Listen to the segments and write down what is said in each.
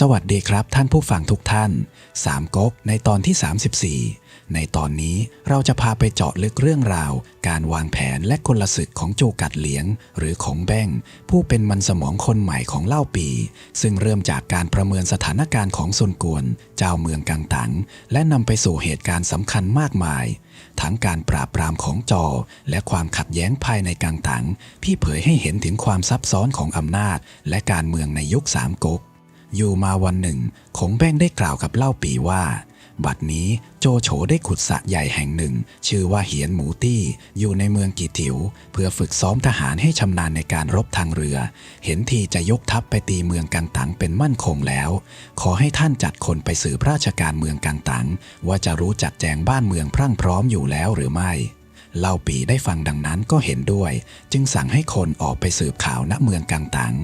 สวัสดีครับท่านผู้ฟังทุกท่าน สามก๊กในตอนที่ 34 ในตอนนี้เราจะพาไปเจาะลึกเรื่องราว การวางแผนและกลศึกของโจกัดเหลียง หรือของแบ้ง ผู้เป็นมันสมองคนใหม่ของเล่าปี ซึ่งเริ่มจากการประเมินสถานการณ์ของซุนกวน เจ้าเมืองกังตัง และนำไปสู่เหตุการณ์สำคัญมากมาย ทั้งการปราบปรามของจอ และความขัดแย้งภายในกังตังพี่เผยให้เห็นถึงความซับซ้อนของอำนาจ และการเมืองในยุคสามก๊ก อยู่มาวันหนึ่งคงแบ้งได้กล่าวกับเล่าปีว่า บัดนี้โจโฉได้ขุดสระใหญ่แห่งหนึ่ง ชื่อว่าเหียนหมูตี้ อยู่ในเมืองกีถิว เพื่อฝึกซ้อมทหารให้ชำนาญในการรบทางเรือ เห็นทีจะยกทัพไปตีเมืองกังตังเป็นมั่นคงแล้ว ขอให้ท่านจัดคนไปสืบราชการเมืองกังตังว่าจะรู้จัดแจงบ้านเมืองพรั่งพร้อมอยู่แล้วหรือไม่เล่าปีได้ฟังดังนั้นก็เห็นด้วย จึงสั่งให้คนออกไปสืบข่าวณเมืองกังตัง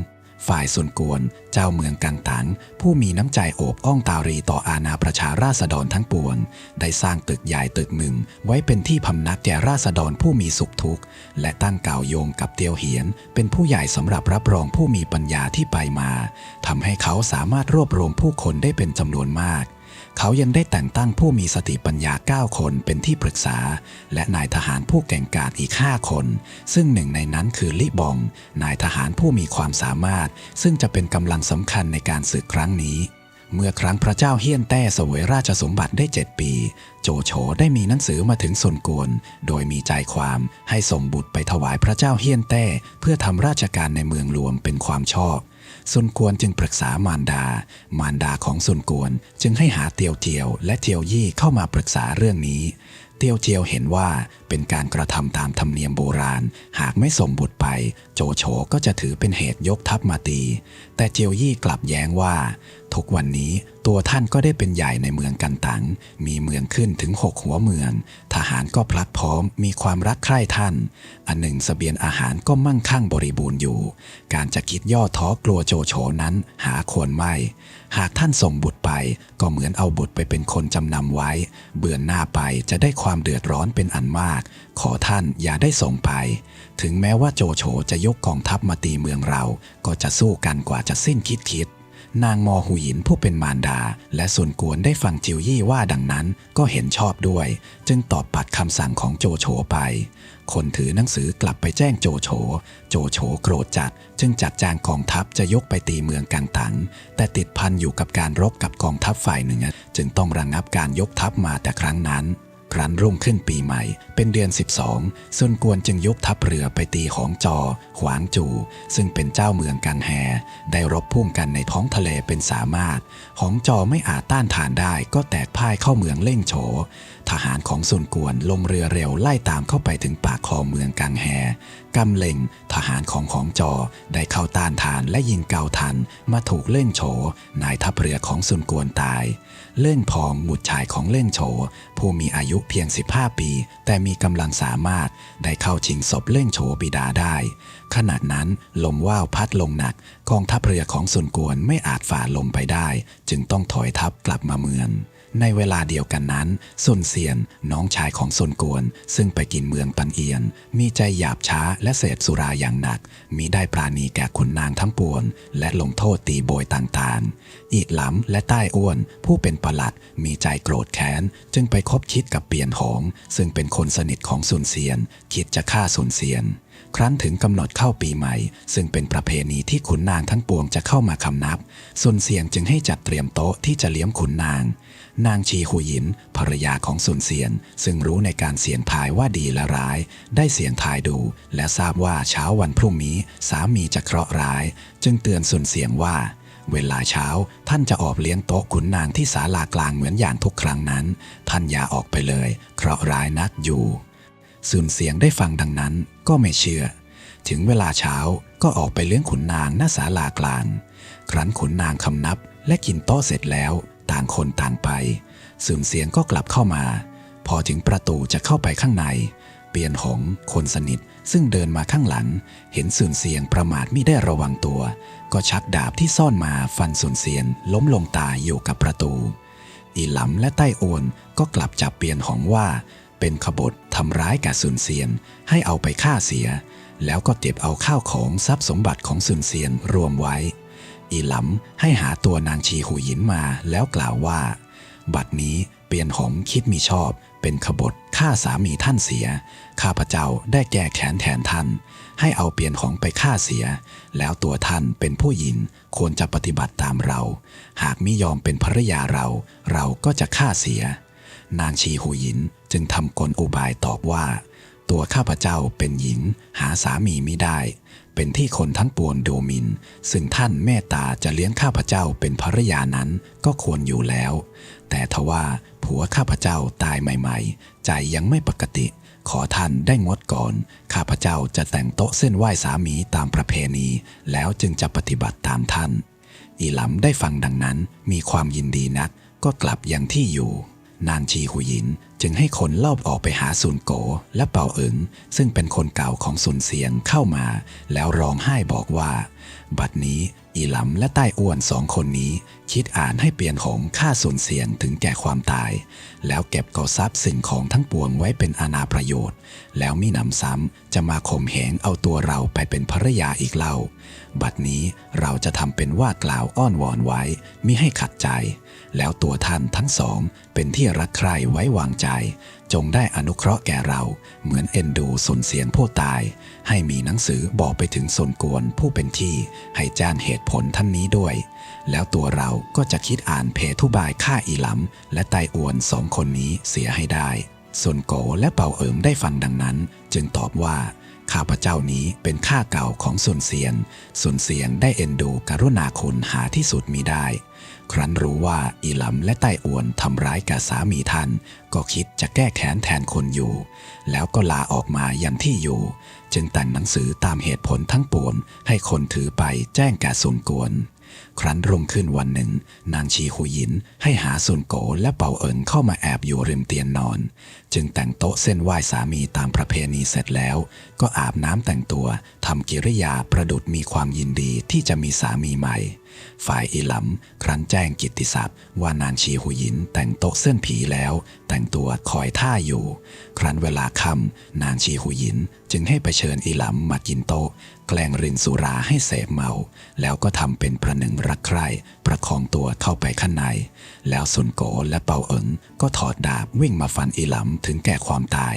ฝ่ายส่วนกวน เจ้าเมืองกังตัน ผู้มีน้ำใจโอบอ้องตารีต่ออาณาประชาราษฎรทั้งปวง ได้สร้างตึกใหญ่ตึกหนึ่ง ไว้เป็นที่พำนักแก่ราษฎรผู้มีสุขทุกข์ และตั้งกล่าวโยงกับเตียวเหียน เป็นผู้ใหญ่สำหรับรับรองผู้มีปัญญาที่ไปมาทำให้เขาสามารถรวบรวมผู้คนได้เป็นจำนวนมาก เขายังได้แต่งตั้งผู้มีสติปัญญา 9 คนเป็นที่ปรึกษา และนายทหารผู้แก่งกาจอีก 5 คน ซึ่งหนึ่งในนั้นคือลิบอง นายทหารผู้มีความสามารถ ซึ่งจะเป็นกำลังสำคัญในการศึกครั้งนี้ เมื่อครั้งพระเจ้าเฮียนแต้สวยราชสมบัติได้ 7 ปี โจโฉได้มีหนังสือมาถึงส่วนกวน โดยมีใจความให้ส่งบุตรไปถวายพระเจ้าเฮียนแต้ เพื่อทำราชการในเมืองรวมเป็นความชอบ ซุนกวนจึงปรึกษามารดา มารดาของซุนกวนจึงให้หาเตียวเทียว และเทียวยี่เข้ามาปรึกษาเรื่องนี้ เตียวเทียวเห็นว่าเป็นการกระทำตามธรรมเนียมโบราณ หากไม่ส่งบุตรไป โจโฉก็จะถือเป็นเหตุยกทัพมาตี แต่เจียวยี่กลับแย้งว่า ทุกวันนี้ตัวท่านก็ได้เป็นใหญ่ในเมืองกันตัง มีเมืองขึ้นถึงหกหัวเมือง ทหารก็พลัดพร้อม มีความรักใคร่ท่าน อันหนึ่งสเสบียงอาหารก็มั่งคั่งบริบูรณ์อยู่ การจะคิดย่อท้อกลัวโจโฉนั้นหาควรไม่ หากท่านส่งบุตรไป ก็เหมือนเอาบุตรไปเป็นคนจำนำไว้ เบื่อนหน้าไปจะได้ความเดือดร้อนเป็นอันมาก ขอท่านอย่าได้ส่งไป ถึงแม้ว่าโจโฉจะยกกองทัพมาตีเมืองเรา ก็จะสู้กันกว่าจะสิ้นคิดคิด นางมอหูหยินผู้เป็นมารดา และส่วนกวนได้ฟังจิวยี่ว่าดังนั้นก็เห็นชอบด้วย จึงตอบปัดคำสั่งของโจโฉไป คนถือหนังสือกลับไปแจ้งโจโฉ โจโฉโกรธจัด จึงจัดจางกองทัพจะยกไปตีเมืองกังตังแต่ติดพันอยู่กับการรบกับกองทัพฝ่ายหนึ่งจึงต้องระงงับการยกทัพมาแต่ครั้งนั้น ครั้นรุ่งขึ้นปีใหม่ เป็นเดือน 12ซุนกวนจึงยกทัพเรือไปตีหองจอ ขวางจู ซึ่งเป็นเจ้าเมืองกังแฮ ได้รบพุ่งกันในท้องทะเลเป็นสามารถหองจอไม่อาจต้านทานได้ก็แตกพ่ายเข้าเมืองเล่งโฉ ทหารของซุนกวนลงเรือเร็วไล่ตามเข้าไปถึงปากคลองเมืองกังแฮกำเล็งทหารของของจอได้เข้าต้านทานและยิงเกาทัน มาถูกเล่งโฉนายทัพเรือของซุนกวนตาย เล่นพองบุตรชายของเล่นโฉผู้มีอายุเพียง 15 ปี แต่มีกำลังสามารถได้เข้าชิงศพเล่นโฉบิดาได้ ขณะนั้นลมว่าวพัดลงหนักกองทัพเรือของสุนกวนไม่อาจฝ่าลมไปได้ จึงต้องถอยทัพกลับมาเมือง ในเวลาเดียวกันนั้นซุนเซียนน้องชายของซุนกวน ซึ่งไปกินเมืองปันเอียน มีใจหยาบช้าและเสพสุราอย่างหนัก มีได้ปราณีแก่ขุนนางทั้งปวง และลงโทษตีโบยต่างๆ อีกหล้ำและใต้อ้วน ผู้เป็นประหลัดมีใจโกรธแค้น จึงไปคบคิดกับเปียนหง ซึ่งเป็นคนสนิทของซุนเซียน คิดจะฆ่าซุนเซียนครั้นถึงกำหนดเข้าปีใหม่ ซึ่งเป็นประเพณีที่ขุนนางทั้งปวงจะเข้ามาคำนับซุนเซียนจึงให้จัดเตรียมโต๊ะที่จะเลี้ยงขุนนาง นางชีหูหยินภรรยาของซุนเซียน ซึ่งรู้ในการเสียงทายว่าดีและร้าย ได้เสียงทายดู และทราบว่าเช้าวันพรุ่งนี้สามีจะเคราะห์ร้าย จึงเตือนซุนเซียนว่า เวลาเช้าท่านจะออกเลี้ยงโต๊ะขุนนางที่ศาลากลางเหมือนอย่างทุกครั้งนั้น ท่านอย่าออกไปเลย เคราะห์ร้ายนักอยู่ซุนเสียงได้ฟังดังนั้นก็ไม่เชื่อ ถึงเวลาเช้าก็ออกไปเลี้ยงขุนนางหน้าศาลากลาง ครั้นขุนนางคำนับและกินโต๊ะเสร็จแล้ว ต่างคนต่างไปซุนเสียงก็กลับเข้ามา พอถึงประตูจะเข้าไปข้างใน เปียนหง คนสนิท ซึ่งเดินมาข้างหลัง เห็นซุนเสียงประมาทไม่ได้ระวังตัว ก็ชักดาบที่ซ่อนมาฟันซุนเสียนล้มลงตายอยู่กับประตู อีหลำและใต้โอนก็กลับจับเปียนหงว่า เป็นขบฏทำร้ายกับซุนเซียนให้เอาไปฆ่าเสีย แล้วก็เก็บเอาข้าวของทรัพย์สมบัติของซุนเซียนรวมไว้ อีหลำให้หาตัวนางชีหูหยินมาแล้วกล่าวว่า บัดนี้เปลี่ยนหงคิดมีชอบ เป็นขบฏฆ่าสามีท่านเสีย ข้าพเจ้าได้แก้แค้นแทนท่าน ให้เอาเปลี่ยนหงไปฆ่าเสีย แล้วตัวท่านเป็นผู้หญิงควรจะปฏิบัติตามเรา หากมิยอมเป็นภรรยาเรา เราก็จะฆ่าเสีย นางชีหูหยินจึงทำกลอุบายตอบว่า ตัวข้าพเจ้าเป็นหญิงหาสามีไมิได้ เป็นที่คนทั้งปวงดูหมินซึ่งท่านเมตตาจะเลี้ยงข้าพเจ้าเป็นภรรยานั้นก็ควรอยู่แล้ว แต่ทว่าผัวข้าพเจ้าตายใหม่ๆ ใจยังไม่ปกติ ขอท่านได้งดก่อน ข้าพเจ้าจะแต่งโต๊ะเส้นไหว้สามีตามประเพณี แล้วจึงจะปฏิบัติตามท่าน อีหลำได้ฟังดังนั้นมีความยินดีนักก็กลับยังที่อยู่ นานชีหุยินจึงให้คนลอบออกไปหาซุนโกและเป่าเอิงซึ่งเป็นคนเก่าของซุนเสียงเข้ามา แล้วร้องไห้บอกว่า บัดนี้ อีหลำและใต้อ้วนสองคนนี้ คิดอ่านให้เปลี่ยนหงฆ่าซุนเสียงถึงแก่ความตาย แล้วเก็บกอทรัพย์สิ่งของทั้งปวงไว้เป็นอาณาประโยชน์ แล้วมิหนำซ้ำจะมาข่มเหงเอาตัวเราไปเป็นภรรยาอีกเล่า บัดนี้เราจะทำเป็นว่ากล่าวอ้อนวอนไว้มิให้ขัดใจ แล้วตัวท่านทั้งสองเป็นที่รักใคร่ไว้วางใจ จงได้อนุเคราะห์แก่เรา เหมือนเอ็นดูสุนเสียงผู้ตาย ให้มีหนังสือบอกไปถึงสนกวนผู้เป็นที่ให้แจ้งเหตุผลท่านนี้ด้วย แล้วตัวเราก็จะคิดอ่านเพทุบายฆ่าอีหลำและไตอวนสองคนนี้เสียให้ได้ ส่วนโกและเป่าเอิมได้ฟังดังนั้น จึงตอบว่าข้าพเจ้านี้เป็นข้าเก่าของสุนเสียนสุนเสียนได้เอ็นดูกรุณาคุณหาที่สุดมีได้ ครั้นรู้ว่าอีหลำและไต้อวนทำร้ายกับสามีท่าน ก็คิดจะแก้แค้นแทนคนอยู่ แล้วก็ลาออกมายันที่อยู่ จึงแต่งหนังสือตามเหตุผลทั้งปวงให้คนถือไปแจ้งแก่สุนกวน ครั้นรุ่งขึ้นวันหนึ่ง นางชีหุยินให้หาสุนโกและเป่าเอินเข้ามาแอบอยู่ริมเตียงนอน จึงแต่งโต๊ะเส้นไหว้สามีตามประเพณีเสร็จแล้ว ก็อาบน้ำแต่งตัวทำกิริยาประดุดมีความยินดีที่จะมีสามีใหม่ ฝ่ายอีหลำครั้นแจ้งกิตติศัพท์ว่านางชีหุยินแต่งโต๊ะเส้นผีแล้ว แต่งตัวคอยท่าอยู่ ครั้นเวลาค่ำนางชีหุยินจึงให้ไปเชิญอีหลำมากินโต๊ะ แกล้งรินสุราให้เสพเมา แล้วก็ทำเป็นประหนึ่งรักใคร่ประคองตัวเข้าไปข้างใน แล้วสุนโกและเปาเอิงก็ถอดดาบวิ่งมาฟันอีหลำถึงแก่ความตาย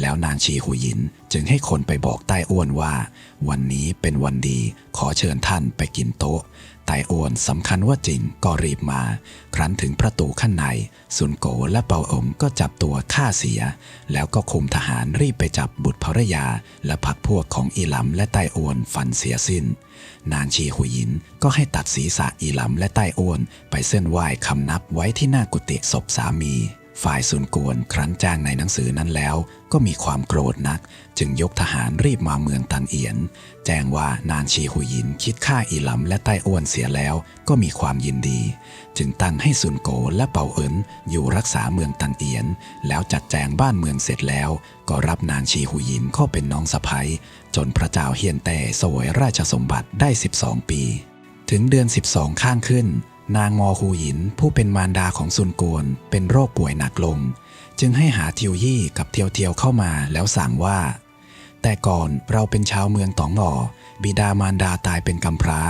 แล้วนางชีหุยินจึงให้คนไปบอกใต้อ้วนว่า วันนี้เป็นวันดีขอเชิญท่านไปกินโต๊ะ ไตโอนสำคัญว่าจริงก็รีบมา ครั้นถึงประตูข้างในสุนโกและเปาอมก็จับตัวฆ่าเสีย แล้วก็คุมทหารรีบไปจับบุตรภรรยา และพักพวกของอีหลำและไตโอนฟันเสียสิ้น นางชีหุยินก็ให้ตัดศีรษะอีหลำและไตโอนไปเส้นไหว้คำนับไว้ที่หน้ากุฏิศพสามี ฝ่ายสุนกวนครั้นแจ้งในหนังสือนั้นแล้ว ก็มีความโกรธนัก จึงยกทหารรีบมาเมืองตังเอียน แจ้งว่านานชีหุยินคิดฆ่าอีหลำและไต้อ้วนเสียแล้ว ก็มีความยินดี จึงตั้งให้สุนโกและเป่าเอินอยู่รักษาเมืองตังเอียน แล้วจัดแจงบ้านเมืองเสร็จแล้ว ก็รับนางชีหุยินเข้าเป็นน้องสะใภ้จนพระเจ้าเฮียนแต่สวยราชสมบัติได้ 12 ปี ถึงเดือน 12 ข้างขึ้น นางมอคูหินผู้เป็นมารดาของซุนโกนเป็นโรคป่วยหนักลง จึงให้หาเทียวยี่กับเทียวเทียวเข้ามาแล้วสั่งว่า แต่ก่อนเราเป็นชาวเมืองตองหล่อบิดามารดาตายเป็นกำพร้า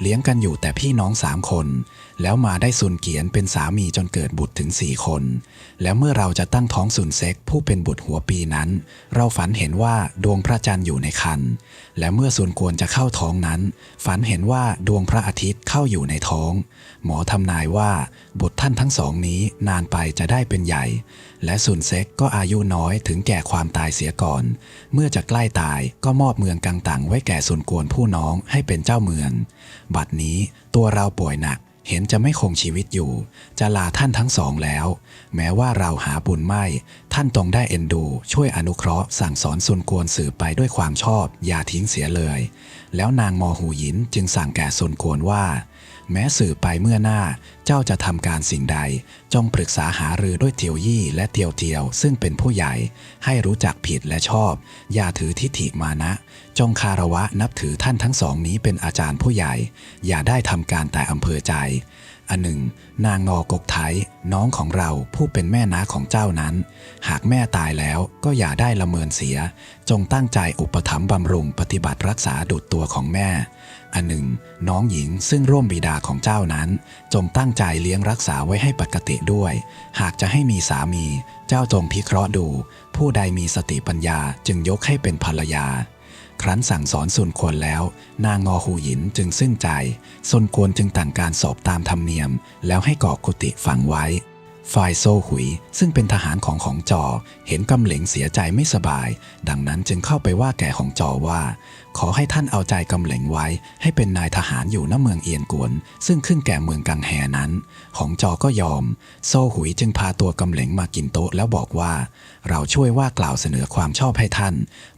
เลี้ยงกันอยู่แต่พี่น้องสามคน แล้วมาได้ซุนเกียนเป็นสามีจนเกิดบุตรถึงสี่คน แล้วเมื่อเราจะตั้งท้องซุนเซ็กผู้เป็นบุตรหัวปีนั้น เราฝันเห็นว่าดวงพระจันทร์อยู่ในคัน และเมื่อซุนกวนจะเข้าท้องนั้น ฝันเห็นว่าดวงพระอาทิตย์เข้าอยู่ในท้อง หมอทำนายว่าบุตรท่านทั้งสองนี้นานไปจะได้เป็นใหญ่ และซุนเซ็กก็อายุน้อยถึงแก่ความตายเสียก่อน เมื่อจะใกล้ตายก็มอบเมืองกังตังไว้แก่ซุนกวนผู้น้องให้เป็นเจ้าเมือง บัดนี้ตัวเราป่วยหนักเห็นจะไม่คงชีวิตอยู่ จะลาท่านทั้งสองแล้ว แม้ว่าเราหาบุญไม่ ท่านตรงได้เอ็นดู ช่วยอนุเคราะห์สั่งสอนซุนกวนสืบไปด้วยความชอบ อย่าทิ้งเสียเลย แล้วนางมอหูหยินจึงสั่งแก่ซุนกวนว่า แม้สื่อไปเมื่อหน้า เจ้าจะทำการสิ่งใด จงปรึกษาหารือด้วยเทียวยี่และเทียวเทียว ซึ่งเป็นผู้ใหญ่ ให้รู้จักผิดและชอบ อย่าถือทิฏฐิมานะ จงคารวะนับถือท่านทั้งสองนี้เป็นอาจารย์ผู้ใหญ่ อย่าได้ทำการแต่อำเภอใจ อันหนึ่ง นางงอกกไทยน้องของเราผู้เป็นแม่น้าของเจ้านั้น หากแม่ตายแล้วก็อย่าได้ละเมินเสีย จงตั้งใจอุปถัมภ์บำรุงปฏิบัติรักษาดุจตัวของแม่ อันหนึ่ง น้องหญิงซึ่งร่วมบิดาของเจ้านั้น จงตั้งใจเลี้ยงรักษาไว้ให้ปกติด้วย หากจะให้มีสามี เจ้าจงพิเคราะห์ดู ผู้ใดมีสติปัญญาจึงยกให้เป็นภรรยา ครั้นสั่งสอนซุนควรแล้ว นางงอหูหยินจึงสิ้นใจซุนควรจึงต่างการสอบตามธรรมเนียม แล้วให้ก่อกุฏิฝังไว้ฝ่ายโซหุยซึ่งเป็นทหารของของจอ เห็นกำเหลงเสียใจไม่สบาย ดังนั้นจึงเข้าไปว่าแก่ของจอว่า ขอให้ท่านเอาใจกำเหลงไว้ ให้เป็นนายทหารอยู่ณเมืองเอียนกวน ซึ่งขึ้นแก่เมืองกังแหนั้น ของจอก็ยอม โซหุยจึงพาตัวกำเหลงมากินโต๊ะแล้วบอกว่าเราช่วยว่ากล่าวเสนอความชอบให้ท่าน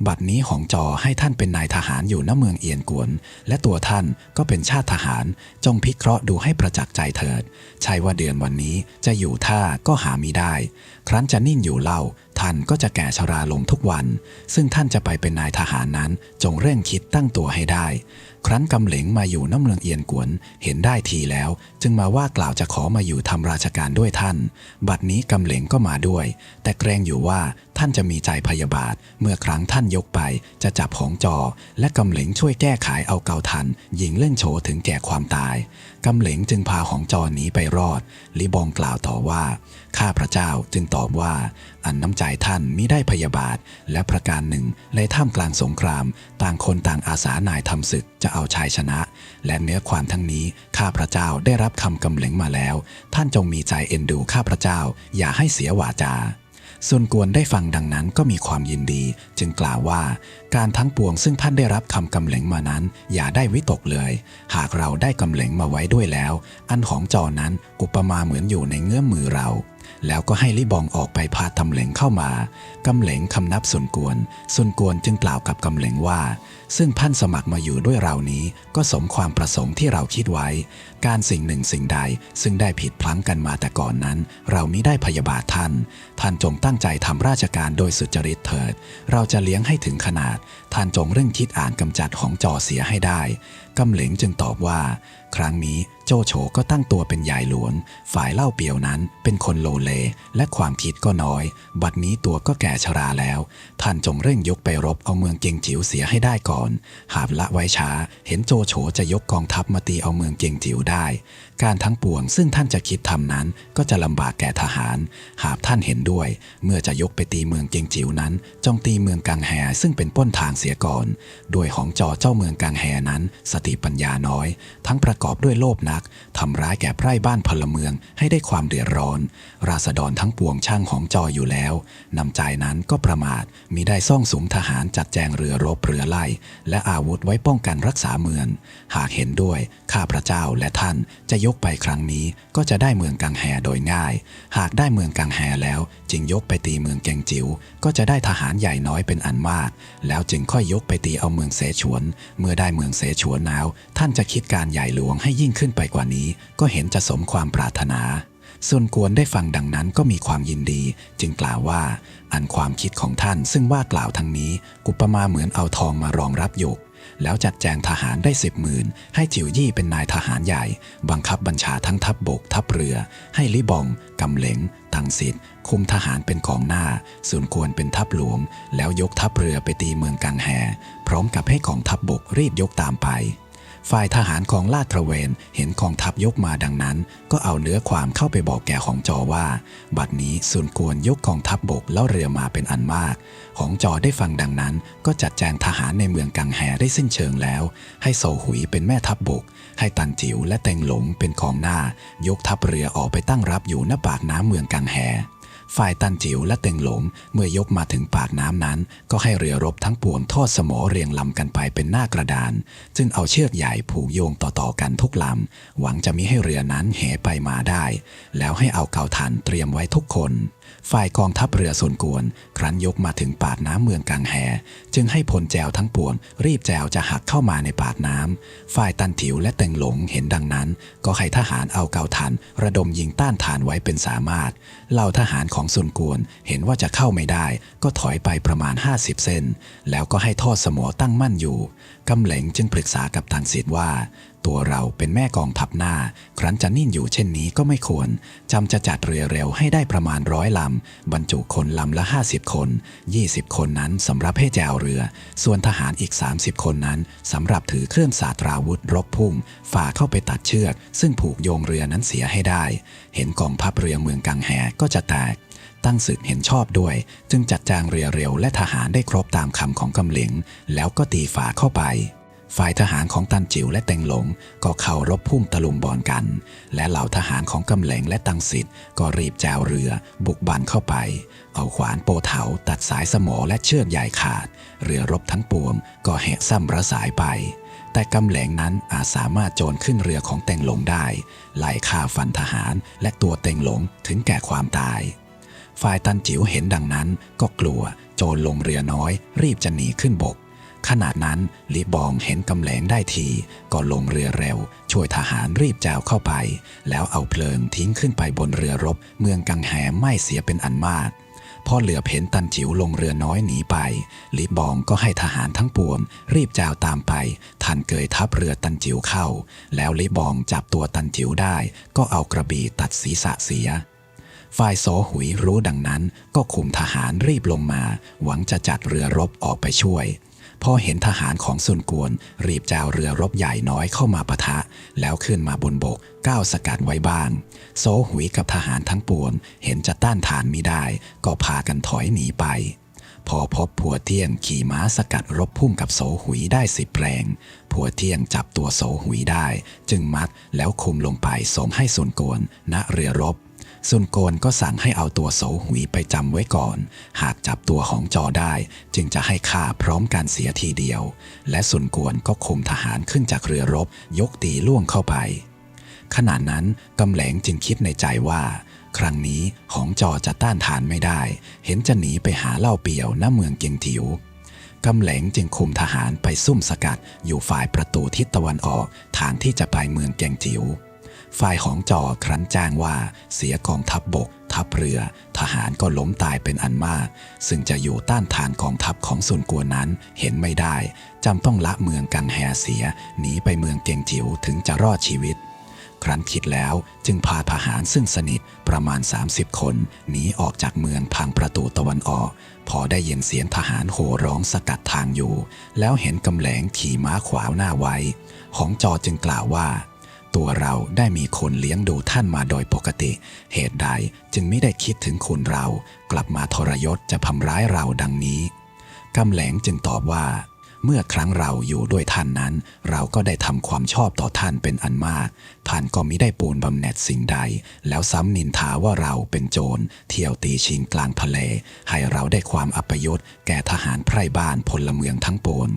บัดนี้ของจอให้ท่านเป็นนายทหารอยู่ณเมืองเอียนกวน และตัวท่านก็เป็นชาติทหาร จงพิเคราะห์ดูให้ประจักษ์ใจเถิด ใช่ว่าเดือนวันนี้จะอยู่ท่าก็หามีได้ ครั้นจะนิ่งอยู่เล่า ท่านก็จะแก่ชราลงทุกวัน ซึ่งท่านจะไปเป็นนายทหารนั้น จงเร่งคิดตั้งตัวให้ได้ ครั้นกำเหลงมาอยู่น้ำเมืองเอียนกวน เห็นได้ทีแล้ว จึงมาว่ากล่าวจะขอมาอยู่ทำราชการด้วยท่าน บัดนี้กำเหลงก็มาด้วย แต่เกรงอยู่ว่าท่านจะมีใจพยาบาท เมื่อครั้งท่านยกไป จะจับของจอ และกำเหลงช่วยแก้ไขเอาเกาทันยิงเล่นโฉถึงแก่ความตายกำเหลงจึงพาของจอหนีไปรอด ลิบองกล่าวต่อว่า ข้าพระเจ้าจึงตอบว่า อันน้ำใจท่านมิได้พยาบาท และประการหนึ่งในท่ามกลางสงคราม ต่างคนต่างอาสานายทำศึกจะเอาชัยชนะ และเนื้อความทั้งนี้ข้าพระเจ้าได้รับคำกำเหลงมาแล้ว ท่านจงมีใจเอ็นดูข้าพระเจ้า อย่าให้เสียวาจา ส่วนกวนได้ฟังดังนั้นก็มีความยินดี จึงกล่าวว่า การทั้งปวงซึ่งท่านได้รับคำกำเหลงมานั้น อย่าได้วิตกเลย หากเราได้กำเหลงมาไว้ด้วยแล้ว อันของจอนั้นอุปมาเหมือนอยู่ในเงื้อมมือเรา แล้วก็ให้ลิบองออกไปพาตำเหลงเข้ามากำเหลงคำนับส่วนกวน ส่วนกวนจึงกล่าวกับกำเหลงว่า ซึ่งท่านสมัครมาอยู่ด้วยเรานี้ ก็สมความประสงค์ที่เราคิดไว้ การสิ่งหนึ่งสิ่งใด ซึ่งได้ผิดพลั้งกันมาแต่ก่อนนั้น เรามิได้พยาบาทท่าน ท่านจงตั้งใจทำราชการโดยสุจริตเถิด เราจะเลี้ยงให้ถึงขนาด ท่านจงเร่งคิดอ่านกำจัดของจอเสียให้ได้กำเหลงจึงตอบว่า ครั้งนี้โจโฉก็ตั้งตัวเป็นใหญ่หลวงฝ่ายเล่าเปียวนั้นเป็นคนโลเล และความคิดก็น้อย บัดนี้ตัวก็แก่ชราแล้ว ท่านจงเร่งยกไปรบเอาเมืองเกียงจิ๋วเสียให้ได้ก่อน หากละไว้ช้า เห็นโจโฉจะยกกองทัพมาตีเอาเมืองเกียงจิ๋วได้ การทั้งปวงซึ่งท่านจะคิดทำนั้นก็จะลำบากแก่ทหาร หากท่านเห็นด้วย เมื่อจะยกไปตีเมืองเกียงจิ๋วนั้นจงตีเมืองกังแฮซึ่งเป็นป้นทางเสียก่อนโดยของจอเจ้าเมืองกังแฮนั้น สติปัญญาน้อย ทั้งประกอบด้วยโลภนักทำร้ายแก่ไพร่บ้านพลเมืองให้ได้ความเดือดร้อน ราษฎรทั้งปวงช่างของจออยู่แล้วนำใจนั้นก็ประมาทมิได้ซ่องสมทหารจัดแจงเรือรบเรือไล่ และอาวุธไว้ป้องกันรักษาเมือง หากเห็นด้วยข้าพระเจ้าและท่านจะยกไปครั้งนี้ก็จะได้เมืองกังแฮโดยง่าย หากได้เมืองกังแฮแล้ว จึงยกไปตีเมืองเกงจิ๋วก็จะได้ทหารใหญ่น้อยเป็นอันมาก แล้วจึงค่อยยกไปตีเอาเมืองเสฉวน เมื่อได้เมืองเสฉวนแล้ว ท่านจะคิดการใหญ่หลวงให้ยิ่งขึ้นไปกว่านี้ก็เห็นจะสมความปรารถนา ส่วนกวนได้ฟังดังนั้นก็มีความยินดี จึงกล่าวว่า อันความคิดของท่านซึ่งว่ากล่าวทั้งนี้กุปมาเหมือนเอาทองมารองรับหยก แล้วจัดแจงทหารได้สิบหมื่นให้จิวยี่เป็นนายทหารใหญ่ บังคับบัญชาทั้งทัพบบกทัพเรือ ให้ลิบองกำเหลงตังสิทธิ์คุมทหารเป็นกองหน้า ส่วนกวนเป็นทัพหลวง แล้วยกทัพเรือไปตีเมืองกังแฮพร้อมกับให้กองทัพบบกรีบยกตามไป ฝ่ายทหารของลาดตระเวนเห็นกองทัพยกมาดังนั้น ก็เอาเนื้อความเข้าไปบอกแก่ของจอว่า บัดนี้ส่วนกวนยกกองทัพบบกแล้วเรือมาเป็นอันมาก ของจอได้ฟังดังนั้น ก็จัดแจงทหารในเมืองกังแฮได้สิ้นเชิงแล้ว ให้โซหุยเป็นแม่ทัพบบก ให้ตันจิ๋วและเต็งหลงเป็นกองหน้า ยกทัพเรือออกไปตั้งรับอยู่ณปากน้ำเมืองกังแฮ ฝ่ายตันจิ๋วและเต็งหลง เมื่อยกมาถึงปากน้ำนั้น ก็ให้เรือรบทั้งปวงทอดสมอเรียงลำกันไปเป็นหน้ากระดาน จึงเอาเชือกใหญ่ผูกโยงต่อๆกันทุกลำ หวังจะมิให้เรือนั้นเหไปมาได้ แล้วให้เอาเกาทันเตรียมไว้ทุกคน ฝ่ายกองทัพเรือส่วนกวน ครั้นยกมาถึงปากน้ำเมืองกังแฮจึงให้พลแจวทั้งปวง รีบแจวจะหักเข้ามาในปากน้ำฝ่ายตันถิวและเต็งหลงเห็นดังนั้น ก็ให้ทหารเอาเกาทัน ระดมยิงต้านทานไว้เป็นสามารถเหล่าทหารของส่วนกวนเห็นว่าจะเข้าไม่ได้ ก็ถอยไปประมาณ 50 เซนแล้วก็ให้ทอดสมอตั้งมั่นอยู่กำเหลงจึงปรึกษากับตังสิทธิ์ว่า ตัวเราเป็นแม่กองทัพหน้า ครั้นจะนิ่งอยู่เช่นนี้ก็ไม่ควร จำจะจัดเรือเร็วให้ได้ประมาณร้อยลำ บรรจุคนลำละ 50 คน 20 คนนั้นสำหรับให้แจวเรือ ส่วนทหารอีก 30 คนนั้นสำหรับถือเครื่องสาตราวุธรบพุ่ง ฝ่าเข้าไปตัดเชือก ซึ่งผูกโยงเรือนั้นเสียให้ได้ เห็นกองทัพเรือเมืองกังแฮก็จะแตกตั้งศึกเห็นชอบด้วย จึงจัดจางเรือเร็วและทหารได้ครบตามคำของกำเหลงแล้วก็ตีฝาเข้าไป ฝ่ายทหารของตันจิ๋วและเต็งหลงก็เข้ารบพุ่มตะลุมบอลกัน และเหล่าทหารของกำเหลงและตังสิทธ์ก็รีบแจวเรือ บุกบันเข้าไป เอาขวานโปเถาตัดสายสมอและเชือกใหญ่ขาด เรือรบทั้งปวงก็แหกซ้ำระสายไป แต่กำแหลงนั้นอาจสามารถโจรขึ้นเรือของเต็งหลงได้ ไล่ฆ่าฟันทหารและตัวเต็งหลงถึงแก่ความตายฝ่ายตันจิ๋วเห็นดังนั้นก็กลัวโจรลงเรือน้อย รีบจะหนีขึ้นบก ขณะนั้นลีบองเห็นกำแหลงได้ที ก็ลงเรือเร็ว ช่วยทหารรีบแจวเข้าไป แล้วเอาเพลิงทิ้งขึ้นไปบนเรือรบ เมืองกังแหมไม่เสียเป็นอันมากพอเหลือเพ้นตันจิ๋วลงเรือน้อยหนีไปลีบองก็ให้ทหารทั้งปวง รีบแจวตามไปทันเกยทับเรือตันจิ๋วเข้า แล้วลีบองจับตัวตันจิ๋วได้ ก็เอากระบี่ตัดศีรษะเสียฝ่ายโสหุยรู้ดังนั้นก็คุมทหารรีบลงมา หวังจะจัดเรือรบออกไปช่วย พอเห็นทหารของซุนกวน รีบจ้าวเรือรบใหญ่น้อยเข้ามาปะทะ แล้วขึ้นมาบนบกก้าวสกัดไว้บ้าง โซหุยกับทหารทั้งปวง เห็นจะต้านทานมิได้ ก็พากันถอยหนีไป พอพบผัวเที่ยงขี่ม้าสกัดรบพุ่งกับโสหุยได้สิบแรงผัวเที่ยงจับตัวโสหุยได้ จึงมัดแล้วคุมลงไปส่งให้ซุนกวนณเรือรบ ซุนโกนก็สั่งให้เอาตัวโสหุยไปจำไว้ก่อน หากจับตัวของจอได้ จึงจะให้ฆ่าพร้อมการเสียทีเดียว และซุนกวนก็คุมทหารขึ้นจากเรือรบ ยกตีล่วงเข้าไป ขณะนั้นกำแหลงจึงคิดในใจว่า ครั้งนี้ของจอจะต้านทานไม่ได้ เห็นจะหนีไปหาเล่าเปียวณเมืองเกียงถิวกำแหลงจึงคุมทหารไปซุ่มสกัดอยู่ฝ่ายประตูทิศตะวันออก ทางที่จะไปเมืองเกียงจิ๋ว ฝ่ายของจอครั้นแจ้งว่าเสียกองทัพบบก ทัพเรือ ทหารก็ล้มตายเป็นอันมาก ซึ่งจะอยู่ต้านทานกองทัพของซุนกัวนั้นเห็นไม่ได้จำต้องละเมืองกังแฮเสียหนีไปเมืองเกียงจิ๋วถึงจะรอดชีวิต ครั้นคิดแล้วจึงพาทหารซึ่งสนิทประมาณ 30 คนหนีออกจากเมืองพังประตูตะวันออก พอได้ยินเสียงทหารโห่ร้องสกัดทางอยู่ แล้วเห็นกำแหลงขี่ม้าขวาวหน้าไว้ ของจอจึงกล่าวว่า ตัวเราได้มีคนเลี้ยงดูท่านมาโดยปกติ เหตุใดจึงไม่ได้คิดถึงคุณเรา กลับมาทรยศจะทำร้ายเราดังนี้กำแหลงจึงตอบว่า เมื่อครั้งเราอยู่ด้วยท่านนั้น เราก็ได้ทำความชอบต่อท่านเป็นอันมาก ท่านก็มิได้ปูนบำเหน็จสิ่งใด แล้วซ้ำนินทาว่าเราเป็นโจร เที่ยวตีชิงกลางทะเล ให้เราได้ความอัปยศแก่ทหารไพร่บ้านพลเมืองทั้งปวง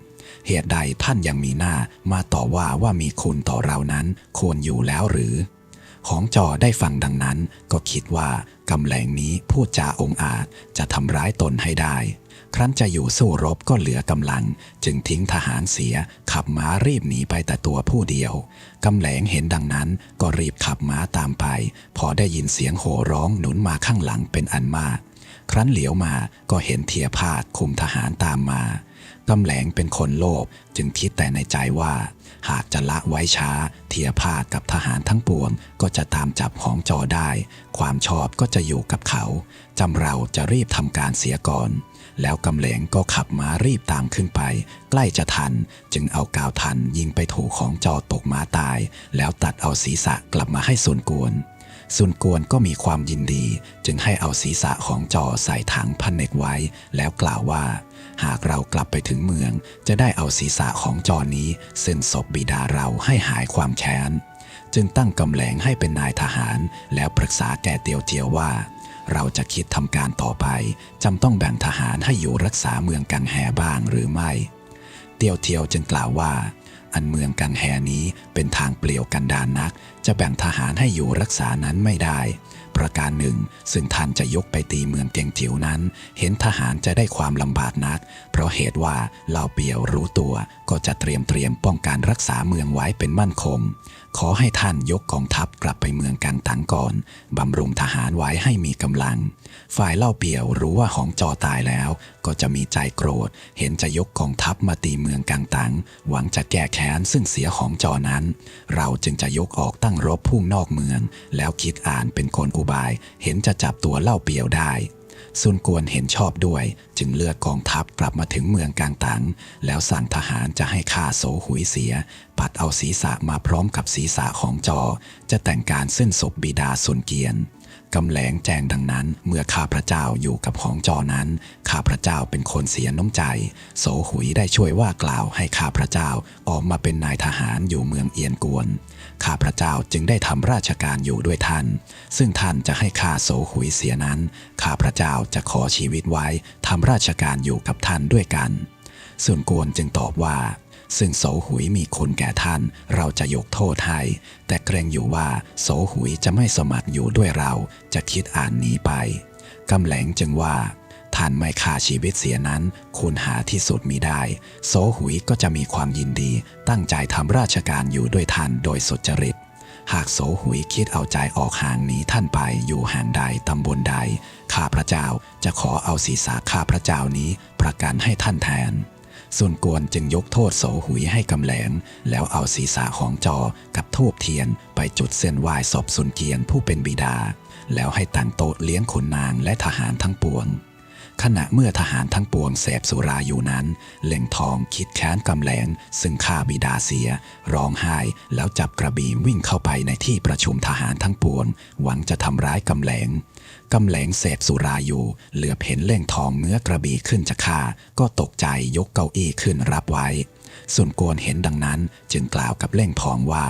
เหตุใดท่านยังมีหน้ามาต่อว่าว่ามีคุณต่อเรานั้นควรอยู่แล้วหรือ ของจอได้ฟังดังนั้น ก็คิดว่ากำแหลงนี้พูดจาองอาจจะทำร้ายตนให้ได้ ครั้นจะอยู่สู้รบก็เหลือกำลัง จึงทิ้งทหารเสีย ขับม้ารีบหนีไปแต่ตัวผู้เดียวกำแหลงเห็นดังนั้นก็รีบขับม้าตามไป พอได้ยินเสียงโห่ร้องหนุนมาข้างหลังเป็นอันมาก ครั้นเหลียวมาก็เห็นเทียพาดคุมทหารตามมา กำแหลงเป็นคนโลภจึงคิดแต่ในใจว่า หากจะละไว้ช้า เทียพาดกับทหารทั้งปวง ก็จะตามจับของจอได้ ความชอบก็จะอยู่กับเขา จำเราจะรีบทำการเสียก่อน แล้วกำแหลงก็ขับม้ารีบตามขึ้นไป ใกล้จะทัน จึงเอากาวทันยิงไปถูกของจอตกม้าตาย แล้วตัดเอาศีรษะกลับมาให้ส่วนกวนซุนกวนก็มีความยินดี จึงให้เอาศีรษะของจอใส่ถังพันเนกไว้ แล้วกล่าวว่า หากเรากลับไปถึงเมือง จะได้เอาศีรษะของจอนี้เส้นศพบิดาเราให้หายความแค้น จึงตั้งกำแหลงให้เป็นนายทหาร แล้วปรึกษาแก่เตียวเจียวว่า เราจะคิดทำการต่อไปจำต้องแบ่งทหารให้อยู่รักษาเมืองกังแฮบ้างหรือไม่ เตียวเทียวจึงกล่าวว่าอันเมืองกังแฮนี้เป็นทางเปลี่ยวกันดานนัก จะแบ่งทหารให้อยู่รักษานั้นไม่ได้ ประการหนึ่ง ซึ่งท่านจะยกไปตีเมืองเตียงจิ๋วนั้น เห็นทหารจะได้ความลำบากนัก เพราะเหตุว่าเหล่าเปียวรู้ตัวก็จะเตรียมเตรียมป้องกันรักษาเมืองไว้เป็นมั่นคง ขอให้ท่านยกกองทัพกลับไปเมืองกังตังก่อน บำรุงทหารไว้ให้มีกำลัง ฝ่ายเล่าเปียวรู้ว่าหองจอตายแล้ว ก็จะมีใจโกรธ เห็นจะยกกองทัพมาตีเมืองกังตัง หวังจะแก้แค้นซึ่งเสียของจอนั้น เราจึงจะยกออกตั้งรบพุ่งนอกเมือง แล้วคิดอ่านเป็นกลอุบาย เห็นจะจับตัวเล่าเปียวได้ ซุนกวนเห็นชอบด้วย จึงเลือกกองทัพกลับมาถึงเมืองกลางตังแล้วสั่งทหารจะให้ฆ่าโสหุยเสีย ปัดเอาศีรษะมาพร้อมกับศีรษะของจอ จะแต่งการเส้นศพบิดาซุนเกียน กำแหลงแจงดังนั้น เมื่อข้าพระเจ้าอยู่กับของจอนั้น ข้าพระเจ้าเป็นคนเสียน้ำใจ โสหุยได้ช่วยว่ากล่าวให้ข้าพระเจ้าออกมาเป็นนายทหารอยู่เมืองเอียนกวน ข้าพระเจ้าจึงได้ทำราชการอยู่ด้วยท่าน ซึ่งท่านจะให้ข้าโสหุยเสียนั้น ข้าพระเจ้าจะขอชีวิตไว้ทำราชการอยู่กับท่านด้วยกัน ส่วนกวนจึงตอบว่า ซึ่งโสหุยมีคุณแก่ท่าน เราจะยกโทษให้แต่เกรงอยู่ว่าโสหุยจะไม่สมัครอยู่ด้วยเรา จะคิดอ่านหนีไปกำแหลงจึงว่าท่านไม่ฆ่าชีวิตเสียนั้นคุณหาที่สุดมีได้ โสหุยก็จะมีความยินดี ตั้งใจทำราชการอยู่ด้วยท่านโดยสุจริต หากโสหุยคิดเอาใจออกห่างหนีท่านไปอยู่ห่างใดตำบลใด ข้าพระเจ้าจะขอเอาศีรษะข้าพระเจ้านี้ประกันให้ท่านแทน ส่วนกวนจึงยกโทษโสหุยให้กำแหลงแล้วเอาศีรษะของจอกับทูบเทียน ไปจุดเส้นไหว้ศพสุนเกียนผู้เป็นบิดา แล้วให้ตั้งโต๊ะเลี้ยงขุนนางและทหารทั้งปวง ขณะเมื่อทหารทั้งปวงเสพสุราอยู่นั้น เล่งทองคิดแค้นกำแหลงซึ่งฆ่าบิดาเสีย ร้องไห้แล้วจับกระบี่วิ่งเข้าไปในที่ประชุมทหารทั้งปวง หวังจะทำร้ายกำแหลง กำแหลงเสพสุราอยู่ เหลือเห็นเล่งทองเงื้อกระบี่ขึ้นจะฆ่า ก็ตกใจยกเก้าอี้ขึ้นรับไว้ ส่วนโกนเห็นดังนั้นจึงกล่าวกับเล่งทองว่า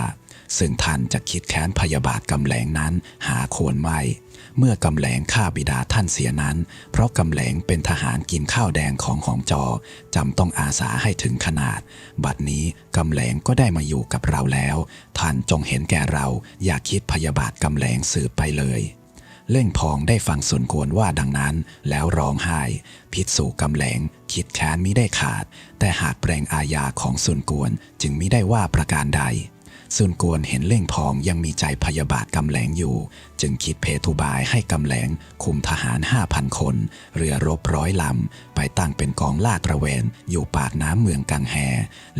ซึ่งท่านจะคิดแค้นพยาบาทกำแหลงนั้นหาควรไม่ เมื่อกำแหลงฆ่าบิดาท่านเสียนั้น เพราะกำแหลงเป็นทหารกินข้าวแดงของหองจอจำต้องอาสาให้ถึงขนาด บัดนี้กำแหลงก็ได้มาอยู่กับเราแล้ว ท่านจงเห็นแก่เราอย่าคิดพยาบาทกำแหลงสืบไปเลย เล่งพองได้ฟังส่วนกวนว่าดังนั้น แล้วร้องไห้ พิษสู่กำแหลง คิดแค้นมิได้ขาด แต่หากแปลงอาญาของส่วนกวนจึงมิได้ว่าประการใดส่วนกวนเห็นเล่งพองยังมีใจพยาบาทกำแหลงอยู่ จึงคิดเพทุบายให้กำแหลง คุมทหารห้าพันคน เรือรบร้อยลำ ไปตั้งเป็นกองลาดตระเวน อยู่ปากน้ำเมืองกังแฮ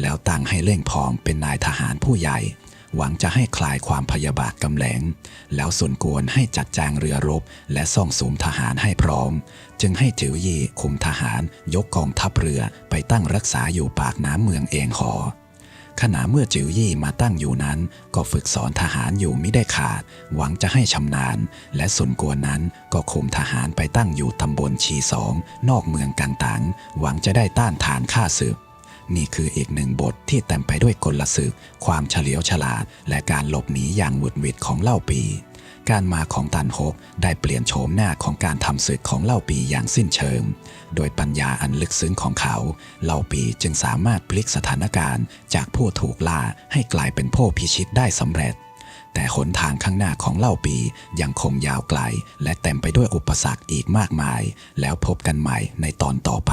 แล้วตั้งให้เล่งพองเป็นนายทหารผู้ใหญ่ หวังจะให้คลายความพยาบาทกำแหลง แล้วส่วนกวนให้จัดแจงเรือรบ และซ่องสุมทหารให้พร้อม จึงให้จิ๋วยีคุมทหารยกกองทัพเรือไปตั้งรักษาอยู่ปากน้ำเมืองเองหอขณะเมื่อจิ๋วยี่มาตั้งอยู่นั้น ก็ฝึกสอนทหารอยู่ไม่ได้ขาด หวังจะให้ชำนาญ และส่วนกวนนั้นก็คุมทหารไปตั้งอยู่ตำบลชีสอง นอกเมืองกันตังหวังจะได้ต้านทานข้าศึก นี่คืออีกหนึ่งบทที่เต็มไปด้วยกลศึก ความเฉลียวฉลาด และการหลบหนีอย่างหวุดหวิดของเล่าปี การมาของตันฮกได้เปลี่ยนโฉมหน้าของการทำศึกของเล่าปีอย่างสิ้นเชิง โดยปัญญาอันลึกซึ้งของเขา เล่าปีจึงสามารถพลิกสถานการณ์ จากผู้ถูกล่าให้กลายเป็นผู้พิชิตได้สำเร็จแต่หนทางข้างหน้าของเล่าปียังคงยาวไกล และเต็มไปด้วยอุปสรรคอีกมากมาย แล้วพบกันใหม่ในตอนต่อไป